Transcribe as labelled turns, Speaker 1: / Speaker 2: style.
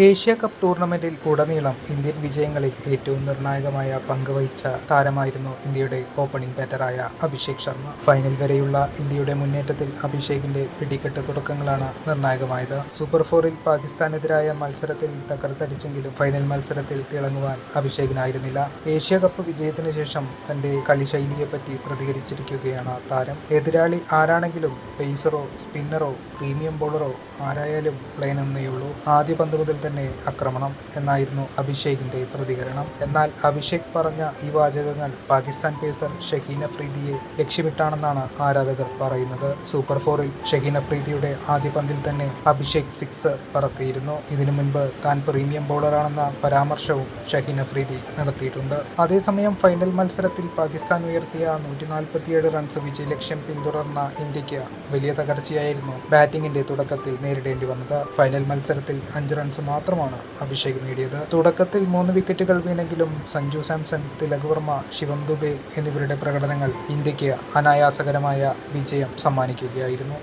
Speaker 1: Asia cup ടൂർണമെന്റിൽ ഉടനീളം Indian വിജയങ്ങളിൽ ഏറ്റവും നിർണായകമായ പങ്ക് വഹിച്ച താരമായിരുന്നു ഇന്ത്യയുടെ ഓപ്പണിംഗ് ബാറ്ററായ അഭിഷേക് ശർമ്മ. ഫൈനൽ വരെയുള്ള ഇന്ത്യയുടെ മുന്നേറ്റത്തിൽ അഭിഷേകിന്റെ പിടികെട്ട് തുടക്കങ്ങളാണ് നിർണായകമായത്. സൂപ്പർ ഫോറിൽ പാകിസ്ഥാനെതിരായ മത്സരത്തിൽ തകർത്തടിച്ചെങ്കിലും ഫൈനൽ മത്സരത്തിൽ തിളങ്ങുവാൻ അഭിഷേകിനായിരുന്നില്ല. ഏഷ്യ കപ്പ് വിജയത്തിന് ശേഷം തന്റെ കളിശൈലിയെപ്പറ്റി പ്രതികരിച്ചിരിക്കുകയാണ് താരം. എതിരാളി ആരാണെങ്കിലും പേസറോ സ്പിന്നറോ പ്രീമിയം ബോളറോ ആരായാലും പ്ലെയിൻ എന്നേയുള്ളൂ ആദ്യ പന്ത് മുതൽ തന്നെ ആക്രമണം എന്നായിരുന്നു അഭിഷേകിന്റെ പ്രതികരണം. എന്നാൽ അഭിഷേക് പറഞ്ഞ ഈ വാചകങ്ങൾ പാകിസ്ഥാൻ പേസർ ഷഹീൻ അഫ്രീദിയെ ലക്ഷ്യമിട്ടാണെന്നാണ് ആരാധകർ പറയുന്നത്. സൂപ്പർ ഫോറിൽ ഷഹീൻ അഫ്രീദിയുടെ ആദ്യ പന്തിൽ തന്നെ അഭിഷേക് സിക്സ് പറത്തിയിരുന്നു. ഇതിനു മുൻപ് താൻ പ്രീമിയം ബോളറാണെന്ന പരാമർശവും ഷഹീൻ അഫ്രീദി നടത്തിയിട്ടുണ്ട്. അതേസമയം ഫൈനൽ മത്സരത്തിൽ പാകിസ്ഥാൻ ഉയർത്തിയ നൂറ്റി നാൽപ്പത്തിയേഴ് റൺസ് വിജയലക്ഷ്യം പിന്തുടർന്ന ഇന്ത്യയ്ക്ക് വലിയ തകർച്ചയായിരുന്നു ബാറ്റിംഗിന്റെ തുടക്കത്തിൽ നേരിടേണ്ടി വന്നത്. ഫൈനൽ മത്സരത്തിൽ അഞ്ച് റൺസ് മാത്രമാണ് അഭിഷേക് നേടിയത്. തുടക്കത്തിൽ മൂന്ന് വിക്കറ്റുകൾ വീണെങ്കിലും സഞ്ജു സാംസൺ തിലക് വർമ്മ ശിവം ദുബെ എന്നിവരുടെ പ്രകടനങ്ങൾ ഇന്ത്യയ്ക്ക് അനായാസകരമായ വിജയം സമ്മാനിക്കുകയായിരുന്നു.